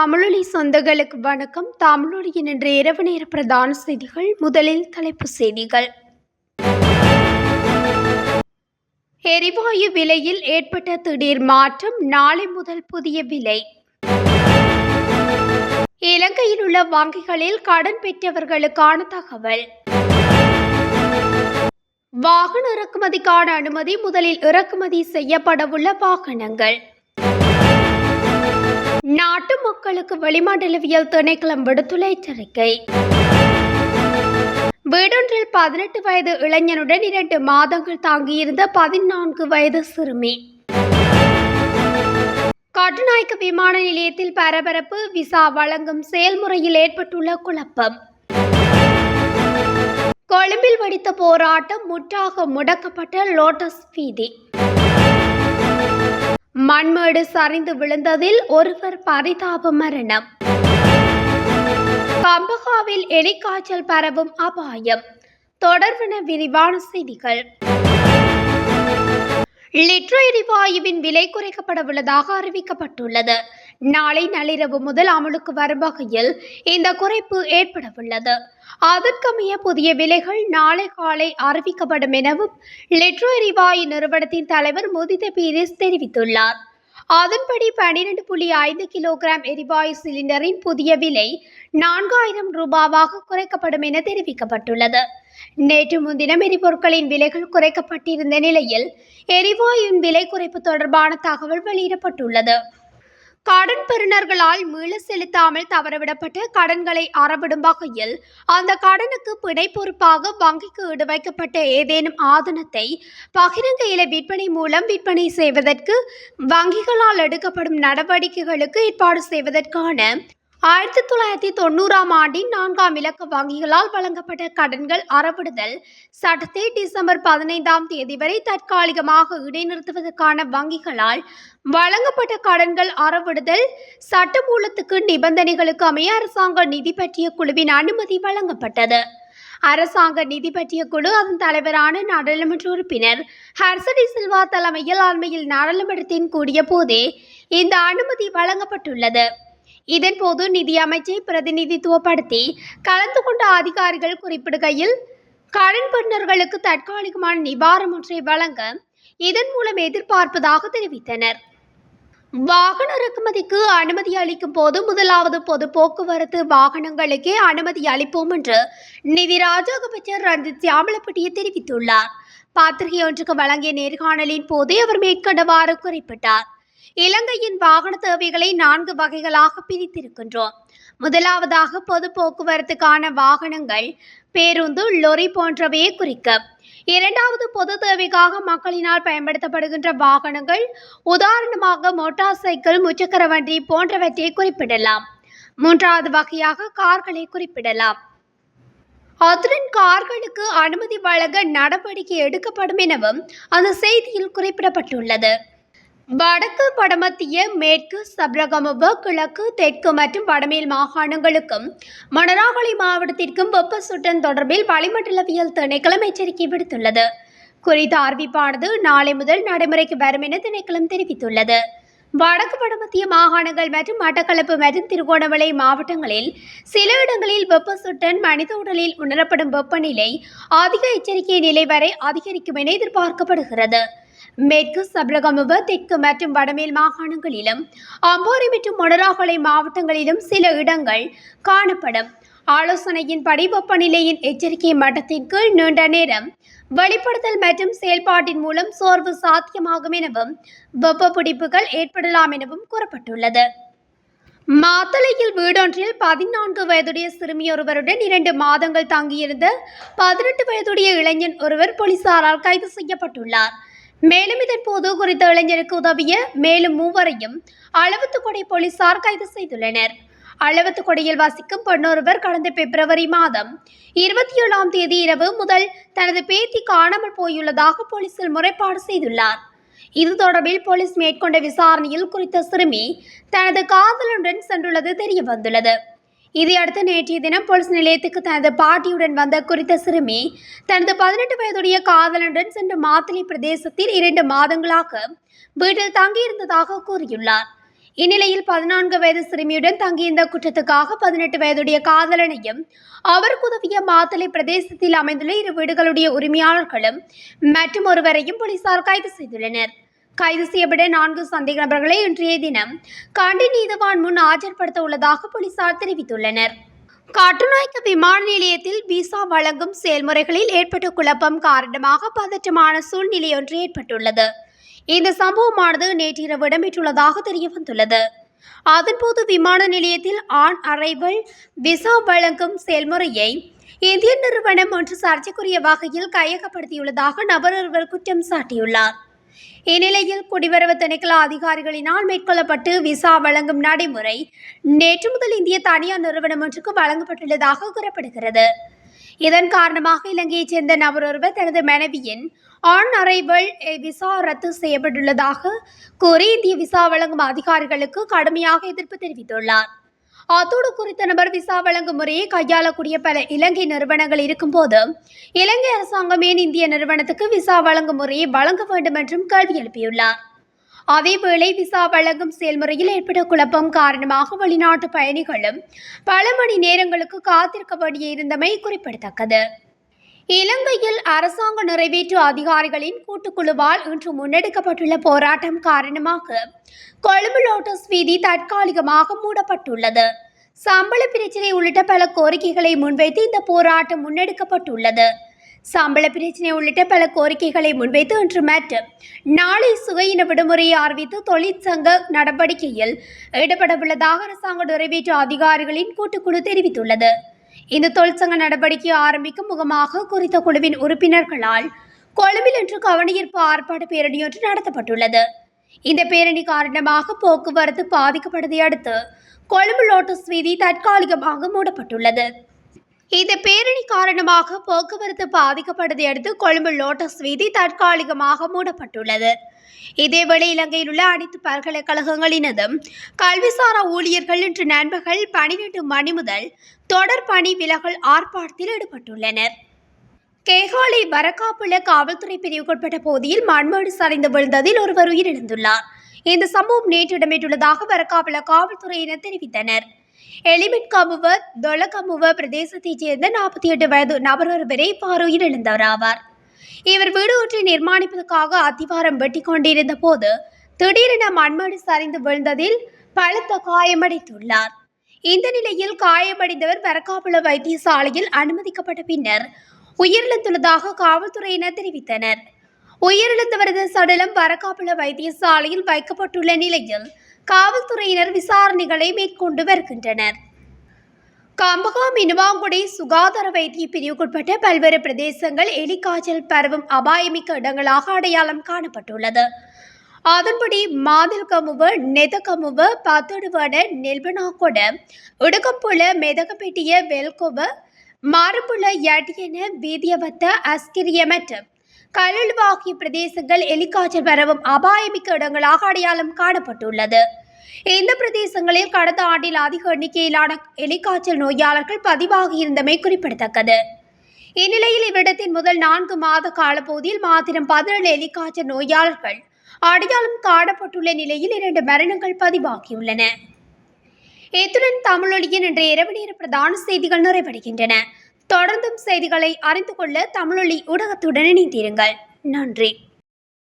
தமிழொலி சொந்தங்களுக்கு வணக்கம். தமிழொலியின் இன்று இரவு நேர பிரதான செய்திகள் முதலில் தலைப்புச் செய்திகள். எரிவாயு விலையில் ஏற்பட்ட திடீர் மாற்றம் நாளை முதல் புதிய விலை. இலங்கையில் உள்ள வங்கிகளில் கடன் பெற்றவர்களுக்கான தகவல். வாகன இறக்குமதிக்கான அனுமதி முதலில் இறக்குமதி செய்யப்படவுள்ள வாகனங்கள். நாட்டு மக்களுக்கு வளிமண்டலவியல் திணைக்களம் விடுத்துள்ள எச்சரிக்கை. வீடொன்றில் பதினெட்டு வயது இளைஞனுடன் இரண்டு மாதங்கள் தாங்கியிருந்த பதினான்கு வயது சிறுமி. கட்டுநாயக்க விமான நிலையத்தில் பரபரப்பு விசா வழங்கும் செயல்முறையில் ஏற்பட்டுள்ள குழப்பம். கொழும்பில் வெடித்த போராட்டம் முற்றாக முடக்கப்பட்ட லோட்டஸ் வீதி. மண்மேடு சரிந்து விழுந்ததில் ஒருவர் பரிதாப மரணம். கம்பகாவில் எலிக்காய்ச்சல் பரவும் அபாயம். தொடர்பென விரிவான செய்திகள். லிட்டர் எரிவாயுவின் விலை குறைக்கப்படவுள்ளதாக அறிவிக்கப்பட்டுள்ளது. நாளை நள்ளிரவு முதல் அமலுக்கு வரும் வகையில் இந்த குறைப்பு ஏற்படவுள்ளது. அதற்கமைய புதிய விலைகள் நாளை காலை அறிவிக்கப்படும் எனவும் லெட்ரோ எரிவாயு நிறுவனத்தின் தலைவர் முதித பீரிஸ் தெரிவித்துள்ளார். அதன்படி பன்னிரண்டு புள்ளி ஐந்து கிலோகிராம் எரிவாயு சிலிண்டரின் புதிய விலை நான்காயிரம் ரூபாவாக குறைக்கப்படும் என தெரிவிக்கப்பட்டுள்ளது. நேற்று முன்தினம் எரிபொருட்களின் விலைகள் குறைக்கப்பட்டிருந்த நிலையில் எரிவாயுவின் விலை குறைப்பு தொடர்பான தகவல் வெளியிடப்பட்டுள்ளது. கடன் பெறுநர்களால் மீள செலுத்தாமல் தவறவிடப்பட்ட கடன்களை அறவிடும் வகையில் அந்த கடனுக்கு பிணை பொறுப்பாக வங்கிக்கு ஈடு வைக்கப்பட்ட ஏதேனும் ஆதனத்தை பகிரங்க இலை விற்பனை மூலம் விற்பனை செய்வதற்கு வங்கிகளால் எடுக்கப்படும் நடவடிக்கைகளுக்கு ஏற்பாடு செய்வதற்கான ஆயிரத்தி தொள்ளாயிரத்தி தொண்ணூறாம் ஆண்டின் நான்காம் இலக்க வங்கிகளால் வழங்கப்பட்ட கடன்கள் அறவிடுதல். சட்டத்தை டிசம்பர் பதினைந்தாம் தேதி வரை தற்காலிகமாக இடைநிறுத்துவதற்கான வங்கிகளால் வழங்கப்பட்ட கடன்கள் அறவிடுதல். சட்டமூலத்துக்கு நிபந்தனைகளுக்கு அமைய அரசாங்க நிதி பற்றிய குழுவின் அனுமதி வழங்கப்பட்டது. அரசாங்க நிதி பற்றிய குழு அதன் தலைவரான நாடாளுமன்ற உறுப்பினர் ஹர்சடி சில்வா தலைமையில் அண்மையில் நாடாளுமன்றத்தின் கூடிய போதே இந்த அனுமதி வழங்கப்பட்டுள்ளது. இதன்போது நிதியமைச்சை பிரதிநிதித்துவப்படுத்தி கலந்து கொண்ட அதிகாரிகள் குறிப்பிடுகையில் கடன் பெண்ணர்களுக்கு தற்காலிகமான நிவாரணம் ஒன்றை வழங்க இதன் மூலம் எதிர்பார்ப்பதாக தெரிவித்தனர். வாகன இறக்குமதிக்கு அனுமதி அளிக்கும் போது முதலாவது பொது போக்குவரத்து வாகனங்களுக்கே அனுமதி அளிப்போம் என்று நிதி ராஜோகபட்சர் ரஞ்சித் சியாமலப்பட்டியை தெரிவித்துள்ளார். பத்திரிகை ஒன்றுக்கு வழங்கிய நேர்காணலின் போதே அவர் மேற்கண்டவாறு குறிப்பிட்டார். இலங்கையின் வாகன தேவைகளை நான்கு வகைகளாக பிரித்திருக்கின்றோம். முதலாவதாக பொது போக்குவரத்துக்கான வாகனங்கள் பேருந்து லொரி போன்றவையே குறிக்க. இரண்டாவது பொது தேவைக்காக மக்களினால் பயன்படுத்தப்படுகின்ற வாகனங்கள் உதாரணமாக மோட்டார் சைக்கிள் முச்சக்கர வண்டி போன்றவற்றை குறிப்பிடலாம். மூன்றாவது வகையாக கார்களை குறிப்பிடலாம். அத்துடன் கார்களுக்கு அனுமதி வழங்க நடவடிக்கை எடுக்கப்படும் எனவும் அந்த செய்தியில் குறிப்பிடப்பட்டுள்ளது. வடக்கு வடமத்திய மேற்கு சப்ரகமுப கிழக்கு தெற்கு மற்றும் வடமேல் மாகாணங்களுக்கும் மணராகலை மாவட்டத்திற்கும் வெப்ப சுட்டன் தொடர்பில் வளிமண்டலவியல் திணைக்களம் எச்சரிக்கை விடுத்துள்ளது. குறித்த அறிவிப்பானது நாளை முதல் நடைமுறைக்கு வரும் என திணைக்களம் தெரிவித்துள்ளது. வடக்கு வடமத்திய மாகாணங்கள் மற்றும் மட்டக்களப்பு மற்றும் திருகோணமலை மாவட்டங்களில் சில இடங்களில் வெப்ப சுட்டன் மனித உடலில் உணரப்படும் வெப்பநிலை அதிக எச்சரிக்கை நிலை வரை அதிகரிக்கும் என எதிர்பார்க்கப்படுகிறது. மேற்கு சபரகமுவ தெற்கு மற்றும் வடமேல் மாகாணங்களிலும் அம்போரி மற்றும் மொனராகலை மாவட்டங்களிலும் சில இடங்கள் காணப்படும். ஆலோசனையின்படி வெப்பநிலையின் எச்சரிக்கை மட்டத்தின் கீழ் நீண்ட நேரம் வெளிப்படுத்தல் மற்றும் செயல்பாட்டின் மூலம் சோர்வு சாத்தியமாகும் எனவும் வெப்ப பிடிப்புகள் ஏற்படலாம் எனவும் கூறப்பட்டுள்ளது. மாத்தளையில் வீடொன்றில் பதினான்கு வயதுடைய சிறுமியொருவருடன் இரண்டு மாதங்கள் தங்கியிருந்த பதினெட்டு வயதுடைய இளைஞன் ஒருவர் போலீசாரால் கைது செய்யப்பட்டுள்ளார். மேலும் இதன் போது குறித்த இளைஞருக்கு உதவிய மேலும் மூவரையும் அளவுத்துக்கொடை போலீசார் கைது செய்துள்ளனர். அளவத்துக்கொடையில் வசிக்கும் பெண்ணொருவர் கடந்த பிப்ரவரி மாதம் இருபத்தி ஏழாம் தேதி இரவு முதல் தனது பேத்தி காணாமல் போயுள்ளதாக போலீசில் முறைப்பாடு செய்துள்ளார். இது தொடர்பில் போலீஸ் மேற்கொண்ட விசாரணையில் குறித்த சிறுமி தனது காதலனுடன் சென்றுள்ளது தெரிய வந்துள்ளது இதையடுத்து நேற்றைய தினம் போலீஸ் நிலையத்துக்கு தனது பாட்டியுடன் வந்த குறித்த சிறுமி தனது பதினெட்டு வயதுடைய காதலனுடன் சென்று மாத்தளை பிரதேசத்தில் இரண்டு மாதங்களாக வீட்டில் தங்கியிருந்ததாக கூறியுள்ளார். இந்நிலையில் பதினான்கு வயது சிறுமியுடன் தங்கியிருந்த குற்றத்துக்காக பதினெட்டு வயதுடைய காதலனையும் அவருக்கு உதவிய மாத்தளை பிரதேசத்தில் அமைந்துள்ள இரு வீடுகளுடைய உரிமையாளர்களும் மற்றும் ஒருவரையும் போலீசார் கைது செய்துள்ளனர். கைது செய்யப்பட்ட நான்கு சந்தேக நபர்களை இன்றைய தினம் கண்டி நீதவான் முன் ஆஜர்படுத்த உள்ளதாக போலீசார் தெரிவித்துள்ளனர். காற்றுநாய்க்கு விமான நிலையத்தில் விசா வழங்கும் செயல்முறைகளில் ஏற்பட்ட குழப்பம் காரணமாக பதற்றமான சூழ்நிலை ஒன்று ஏற்பட்டுள்ளது. இந்த சம்பவமானது நேற்றிரவு இடம்பெற்றுள்ளதாக தெரிய வந்துள்ளது அதன்போது விமான நிலையத்தில் ஆன் அரைவல் விசா வழங்கும் செயல்முறையை இந்திய நிறுவனம் ஒன்று சர்ச்சைக்குரிய வகையில் கையகப்படுத்தியுள்ளதாக நபர் ஒருவர் குற்றம் சாட்டியுள்ளார். இந்நிலையில் குடிவரவு திணைக்கள அதிகாரிகளினால் மேற்கொள்ளப்பட்டு விசா வழங்கும் நடைமுறை நேற்று முதல் இந்திய தனியார் நிறுவனம் ஒன்றுக்கு வழங்கப்பட்டுள்ளதாக கூறப்படுகிறது. இதன் காரணமாக இலங்கையைச் சேர்ந்த நபர் ஒருவர் தனது மனைவியின் ஆன் அரைவல் விசா ரத்து செய்யப்பட்டுள்ளதாக கூறி இந்திய விசா வழங்கும் அதிகாரிகளுக்கு கடுமையாக எதிர்ப்பு தெரிவித்துள்ளார். அத்தோடு குறித்த நபர் விசா வழங்கும் முறையை கையாளக்கூடிய பல இலங்கை நிறுவனங்கள் இருக்கும்போது இலங்கை அரசாங்கம் ஏன் இந்திய நிறுவனத்துக்கு விசா வழங்கும் முறையை வழங்க வேண்டும் என்றும் கேள்வி எழுப்பியுள்ளார். அதேவேளை விசா வழங்கும் செயல்முறையில் ஏற்பட்ட குழப்பம் காரணமாக வெளிநாட்டு பயணிகளும் பல மணி நேரங்களுக்கு காத்திருக்க இருந்தமை குறிப்பிடத்தக்கது. இலங்கையில் அரசாங்க நிறைவேற்று அதிகாரிகளின் கூட்டுக்குழுவால் இன்று முன்னெடுக்கப்பட்டுள்ள போராட்டம் காரணமாக கொழும்பு லோட்டஸ் வீதி தற்காலிகமாக மூடப்பட்டுள்ளது. சம்பள பிரச்சினை உள்ளிட்ட பல கோரிக்கைகளை முன்வைத்து இந்த போராட்டம் முன்னெடுக்கப்பட்டுள்ளது. சம்பள பிரச்சினை உள்ளிட்ட பல கோரிக்கைகளை முன்வைத்து இன்று மற்றும் நாளை சுகையின விடுமுறையை அறிவித்து தொழிற்சங்க நடவடிக்கையில் ஈடுபடவுள்ளதாக அரசாங்க நிறைவேற்று அதிகாரிகளின் கூட்டுக்குழு தெரிவித்துள்ளது. இந்த தொழிற்சங்க நடவடிக்கை ஆரம்பிக்கும் முகமாக குறித்த குழுவின் உறுப்பினர்களால் கொழும்பில் இன்று கவனயீர்ப்பு ஆர்ப்பாட்ட பேரணியொன்று நடத்தப்பட்டுள்ளது. இந்த பேரணி காரணமாக போக்குவரத்து பாதிக்கப்பட்டதை அடுத்து கொழும்பு லோட்டஸ் வீதி தற்காலிகமாக மூடப்பட்டுள்ளது. இந்த பேரணி காரணமாக போக்குவரத்து பாதிக்கப்பட்டதை அடுத்து கொழும்பு லோட்டஸ் வீதி தற்காலிகமாக மூடப்பட்டுள்ளது. இதேவேளை இலங்கையில் உள்ள அனைத்து பல்கலைக்கழகங்களினதும் கல்விசாரா ஊழியர்கள் இன்று நண்பகல் பனிரெண்டு மணி முதல் தொடர் பணி விலகல் ஆர்ப்பாட்டத்தில் ஈடுபட்டுள்ளனர். கேகாலை வரக்காப்புல காவல்துறை பிரிவுக்குட்பட்ட பகுதியில் மண்மேடு சரிந்து விழுந்ததில் ஒருவர் உயிரிழந்துள்ளார். இந்த சம்பவம் நேற்று இடம்பெற்றுள்ளதாக வரக்காப்புல காவல்துறையினர் தெரிவித்தனர். எலிமெட் கமுவ தொலகமுவ பிரதேசத்தைச் சேர்ந்த நாற்பத்தி எட்டு வயது நபர் ஒருவரை இவ்வாறு உயிரிழந்தவர் ஆவார். இவர் வீடு ஒன்றை நிர்மாணிப்பதற்காக அத்திவாரம் வெட்டி கொண்டிருந்த போது திடீரென மண்மேடு சரிந்து விழுந்ததில் பலத்த காயமடைத்துள்ளார் இந்த நிலையில் காயமடைந்தவர் வரக்காப்புல வைத்தியசாலையில் அனுமதிக்கப்பட்ட பின்னர் உயிரிழந்துள்ளதாக காவல்துறையினர் தெரிவித்தனர். உயிரிழந்தவரது சடலம் வரக்காப்புல வைத்தியசாலையில் வைக்கப்பட்டுள்ள நிலையில் காவல்துறையினர் விசாரணைகளை மேற்கொண்டு வருகின்றனர். கம்பகம் இனுவாங்குடி சுகாதார வைத்திய பிரிவுக்குட்பட்ட பல்வேறு பிரதேசங்கள் எலிக்காய்ச்சல் பரவும் அபாயமிக்க இடங்களாக அடையாளம் காணப்பட்டுள்ளது. அதன்படி மாதில்கமுவ நெதகமுவ பத்தடுவட நெல்பனாகொட உடுக்கம்புல மெதகப்பெட்டிய வெல்கொவ மாறுபுல யடியன வீதியவத்த அஸ்கிரியமற்ற. மற்றும் ஆகிய பிரதேசங்கள் எலிக்காய்ச்சல் வரவும் அபாயமிக்க இடங்களாக அடையாளம் காணப்பட்டுள்ளது. இந்த பிரதேசங்களில் கடந்த ஆண்டில் அதிக எண்ணிக்கையிலான எலிக்காய்ச்சல் நோயாளர்கள் பதிவாகியிருந்தமை குறிப்பிடத்தக்கது. இந்நிலையில் இவ்விடத்தின் முதல் நான்கு மாத காலப்பகுதியில் மாத்திரம் பதினேழு எலிக்காய்ச்சல் நோயாளர்கள் அடையாளம் காணப்பட்டுள்ள நிலையில் இரண்டு மரணங்கள் பதிவாகியுள்ளன. இத்துடன் தமிழொலியின் இன்று இரவு நேர பிரதான செய்திகள் நிறைவடைகின்றன. தொடர்ந்தும் செய்திகளை அறிந்து கொள்ள தமிழொலி ஊடகத்துடன் இணைந்திருங்கள். நன்றி.